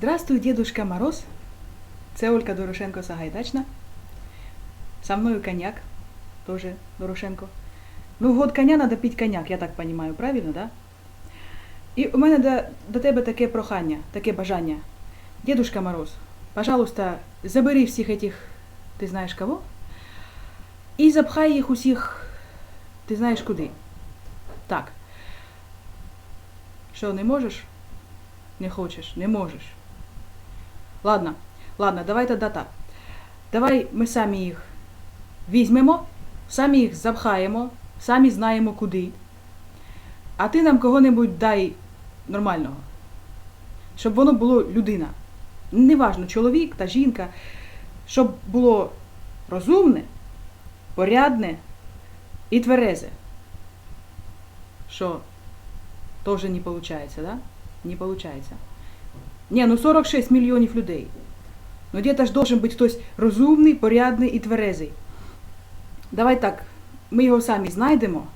Здравствуй, Дедушка Мороз. Це Олька Дорошенко Сагайдачна. Со мною коньяк. Тоже Дорошенко. Ну, год коня надо пить коньяк, я так понимаю, правильно, да? І у мене до, до тебе таке прохання, таке бажання. Дедушка Мороз, пожалуйста, забери всіх этих, ти знаєш кого? І запхай їх усіх, ти знаєш куди. Так. Що, не можеш? Не хочеш, не можеш. Ладно, ладно, давай тоді так. Давай ми самі їх візьмемо, самі їх запхаємо, самі знаємо куди. А ти нам кого-небудь дай нормального. Щоб воно було людина. Неважно, чоловік та жінка, щоб було розумне, порядне і тверезе. Що теж не виходить, да? Не виходить. Ні, ну 46 мільйонів людей. Ну где-то ж должен бути хтось розумний, порядний і тверезий. Давай так, ми його самі знайдемо.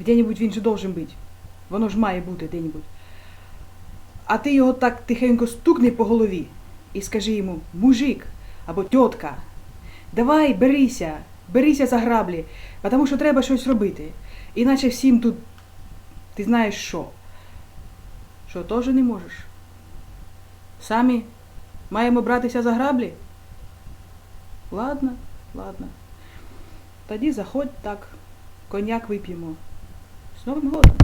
Где-нибудь він же должен бути. Воно ж має бути де-небудь. А ти його так тихенько стукни по голові і скажи йому, мужик або тітка, давай берися, берися за граблі, тому що треба щось робити. Іначе всім тут, ти знаєш що. Що, теж не можеш? Самі маємо братися за граблі? Ладно, ладно. Тоді заходь так, коньяк вип'ємо. З Новим годом!